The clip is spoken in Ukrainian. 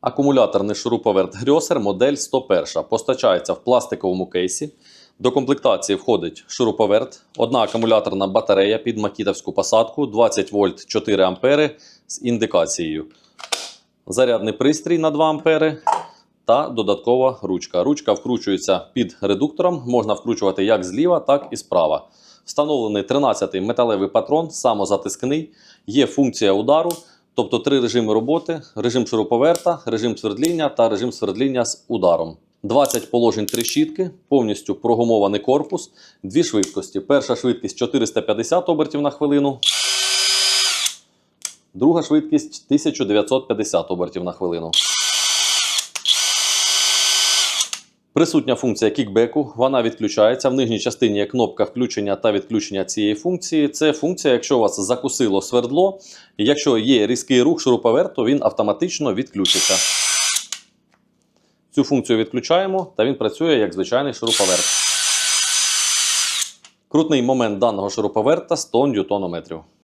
Акумуляторний шуруповерт Грьосер модель 101 постачається в пластиковому кейсі. До комплектації входить шуруповерт, одна акумуляторна батарея під макітовську посадку 20 вольт 4 ампери з індикацією. Зарядний пристрій на 2 ампери та додаткова ручка. Ручка вкручується під редуктором, можна вкручувати як зліва, так і справа. Встановлений 13-й металевий патрон, самозатискний, є функція удару, тобто три режими роботи: режим шуруповерта, режим свердління та режим свердління з ударом. 20 положень трещітки, повністю прогумований корпус, дві швидкості. Перша швидкість 450 обертів на хвилину, друга швидкість 1950 обертів на хвилину. Присутня функція кікбеку, вона відключається. В нижній частині є кнопка включення та відключення цієї функції. Це функція, якщо у вас закусило свердло, якщо є різкий рух шуруповерту, він автоматично відключиться. Цю функцію відключаємо, та він працює як звичайний шуруповерт. Крутний момент даного шуруповерта 100 ньютонометрів.